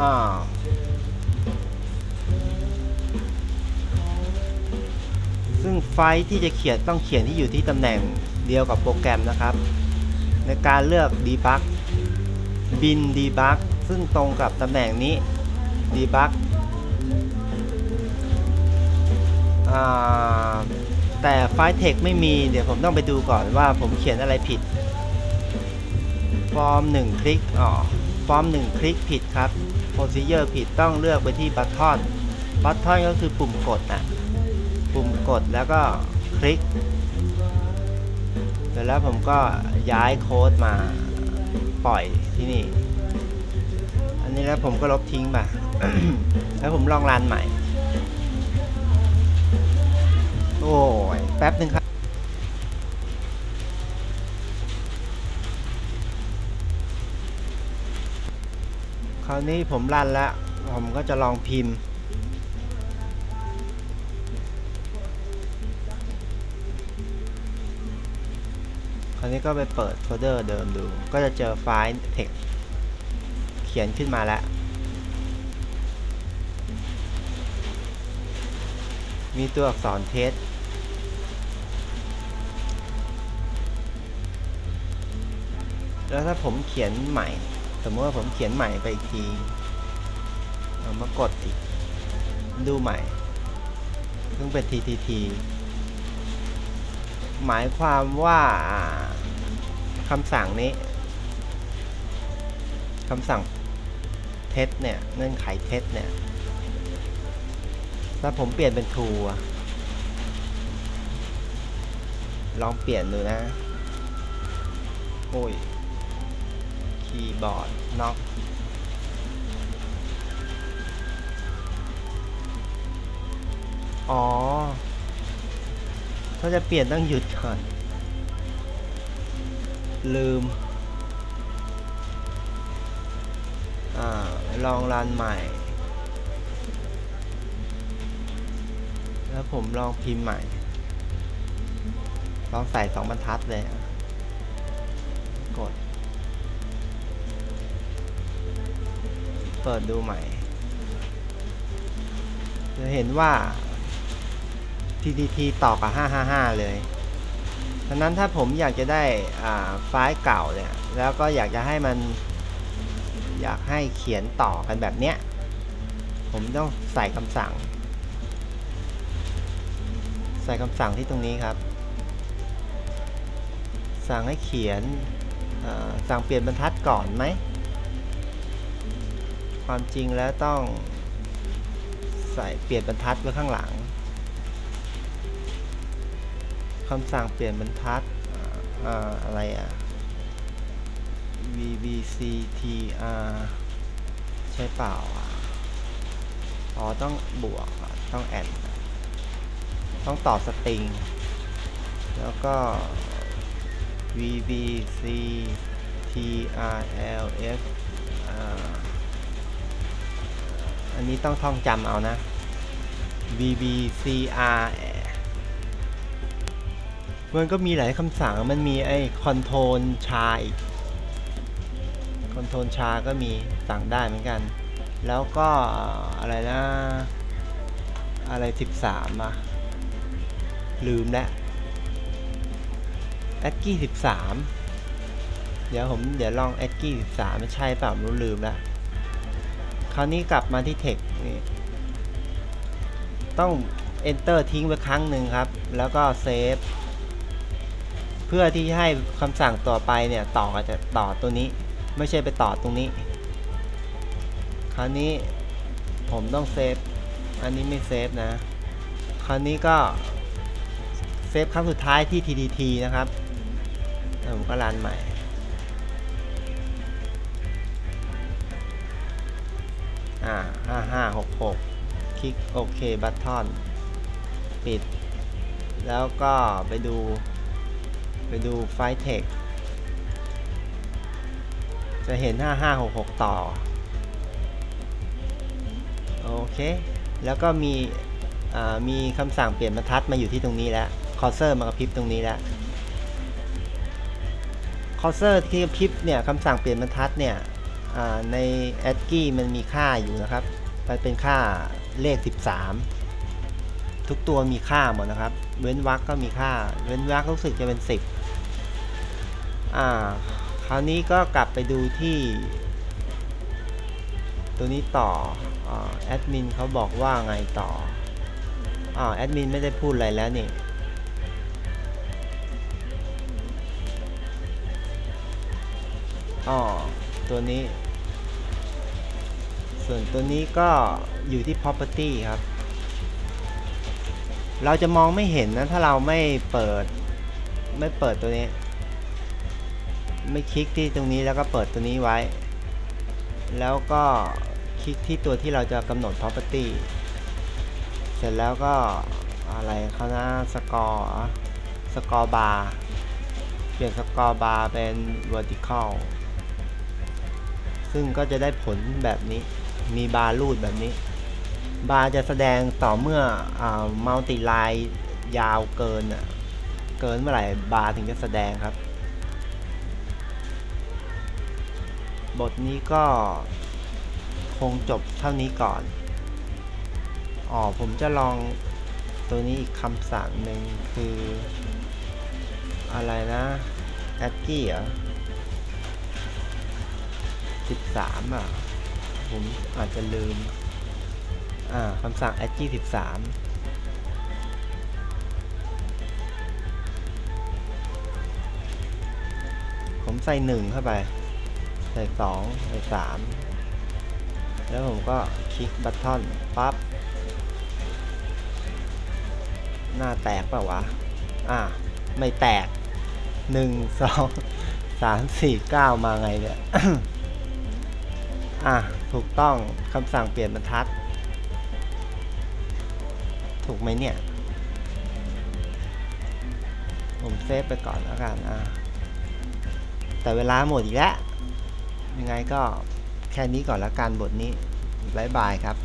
อ่าซึ่งไฟล์ที่จะเขียนต้องเขียนที่อยู่ที่ตำแหน่งเดียวกับโปรแกรมนะครับ ในการเลือก debug bin debug ซึ่งตรงกับตำแหน่งนี้ debug แต่ไฟล์ text ไม่มี เดี๋ยวผมต้องไปดูก่อนว่าผมเขียนอะไรผิด ฟอร์ม 1 คลิกอ๋อ ฟอร์ม1คลิกผิดครับ procedure ผิดต้องเลือกไปที่ button button ก็คือปุ่มกดนะปุ่มกดแล้วก็คลิกเสร็จแล้วผมก็ย้ายโค้ดมาปล่อยที่นี่ อันนี้แล้วผมก็ลบทิ้งไปแล้วผมลองรันใหม่ โอ้ยแป๊บหนึ่งครับ คราวนี้ผมรันแล้ว ผมก็จะลองพิมพ์ คราวนี้ก็ไปเปิดโฟลเดอร์เดิมดู ก็จะเจอไฟล์ text เขียนขึ้นมาแล้ว มีตัวอักษรเทสแล้วถ้าผมเขียนใหม่ สมมติว่าผมเขียนใหม่ไปอีกทีเอามากดอีก ดูใหม่ซึ่งเป็น TTT หมายความว่าคำสั่งนี้คำสั่งเทสเนี่ยเงื่อนไขเทสเนี่ยถ้าผมเปลี่ยนเป็น true ลองเปลี่ยนดูนะ โอ้ย คีย์บอร์ดน็อกอ๋อ ถ้าจะเปลี่ยนต้องหยุดก่อน ลืม อ่า ลองรันใหม่ แล้วผมลองพิมพ์ใหม่ ลองใส่สองบรรทัดเลย กด เปิดดูใหม่จะเห็นว่า TTT ต่อกับ 555 เลยดังนั้นถ้าผมอยากจะได้ไฟล์เก่าเนี่ย แล้วก็อยากจะให้มันอยากให้เขียนต่อกันแบบเนี้ย ผมต้องใส่คำสั่ง ใส่คำสั่งที่ตรงนี้ครับ สั่งให้เขียนสั่งเปลี่ยนบรรทัดก่อนไหม ความจริงแล้วต้องใส่เปลี่ยนบรรทัดไว้ข้างหลังคำสั่งเปลี่ยนบรรทัดอ่าอ่าอะไรอะ vbctr ใช่เปล่าอะอ๋อต้องบวกต้องแอนต้องต่อสตริง แล้วก็ vbctrlf อันนี้ต้องท่องจำเอานะ vbcr มันก็มีหลายคำสั่ง มันมีไอ้ control ชาอีก control ชาก็มีสั่งได้เหมือนกัน แล้วก็อะไรนะ อะไร 13อะ ลืมแล้วแอดกี้13 เดี๋ยวผมเดี๋ยวลองแอดกี้13 ไม่ใช่เปล่าไม่รู้ลืมแล้ว คราวนี้กลับมาที่ text นี่ต้อง enter ทิ้งไว้ครั้งหนึ่งครับ แล้วก็เซฟเพื่อที่ให้คำสั่งต่อไปเนี่ยต่อจะต่อตัวนี้ไม่ใช่ไปต่อตรงนี้ คราวนี้ผมต้องเซฟอันนี้ไม่เซฟนะ คราวนี้ก็เซฟครั้งสุดท้ายที่ TTT นะครับแล้วผมก็รันใหม่ อ่าห้าห้าหกหกคลิกโอเคบัตทอนปิด แล้วก็ไปดู ไปดูไฟล์ text จะเห็น 5566 ต่อ โอเค แล้วก็มีมีคำสั่งเปลี่ยนบรรทัดมาอยู่ที่ตรงนี้แล้ว คอร์เซอร์มากระพริบตรงนี้แล้ว คอร์เซอร์ที่กระพริบเนี่ยคำสั่งเปลี่ยนบรรทัดเนี่ย ในแอดกี้มันมีค่าอยู่นะครับ มันเป็นค่าเลข 13 ทุกตัวมีค่าหมดนะครับ เว้นวรรคก็มีค่า เว้นวรรครู้สึกจะเป็น 10 อ่า คราวนี้ก็กลับไปดูที่ ตัวนี้ต่ออแอดมินเขาบอกว่าไงต่ออ่าแอดมินไม่ได้พูดอะไรแล้วนี่อ๋อ ตัวนี้ ส่วนตัวนี้ก็อยู่ที่ property ครับ เราจะมองไม่เห็นนะ ถ้าเราไม่เปิด ไม่เปิดตัวนี้ ไม่คลิกที่ตรงนี้แล้วก็เปิดตัวนี้ไว้ แล้วก็คลิกที่ตัวที่เราจะกำหนด property เสร็จแล้วก็อะไรเขานะสกอร์สกอร์บาร์เปลี่ยนสกอร์บาร์เป็น vertical ซึ่งก็จะได้ผลแบบนี้ มีบาร์รูดแบบนี้ บาร์จะแสดงต่อเมื่อมัลติไลน์ยาวเกินเกินเมื่อไหร่บาร์ถึงจะแสดงครับ บทนี้ก็คงจบเท่านี้ก่อน อ๋อ ผมจะลองตัวนี้อีกคำสั่งหนึ่งคือ อะไรนะแอดกี้เหรอ 13อะ ผมอาจจะลืม อ่าคำสั่ง a d g 13ผมใส่1เข้าไป ใส่2ใส่3แล้วผมก็คลิกบัตทอนปั๊บ หน้าแตกเปล่าวะ อ่า ไม่แตก1 2 3 4 9มาไงเนี่ย อะ ถูกต้องคำสั่งเปลี่ยนบรรทัด ถูกไหมเนี่ย ผมเซฟไปก่อนแล้วกันอะแต่เวลาหมดอีกแล้ว ยังไงก็แค่นี้ก่อนละกันบทนี้บายบายครับ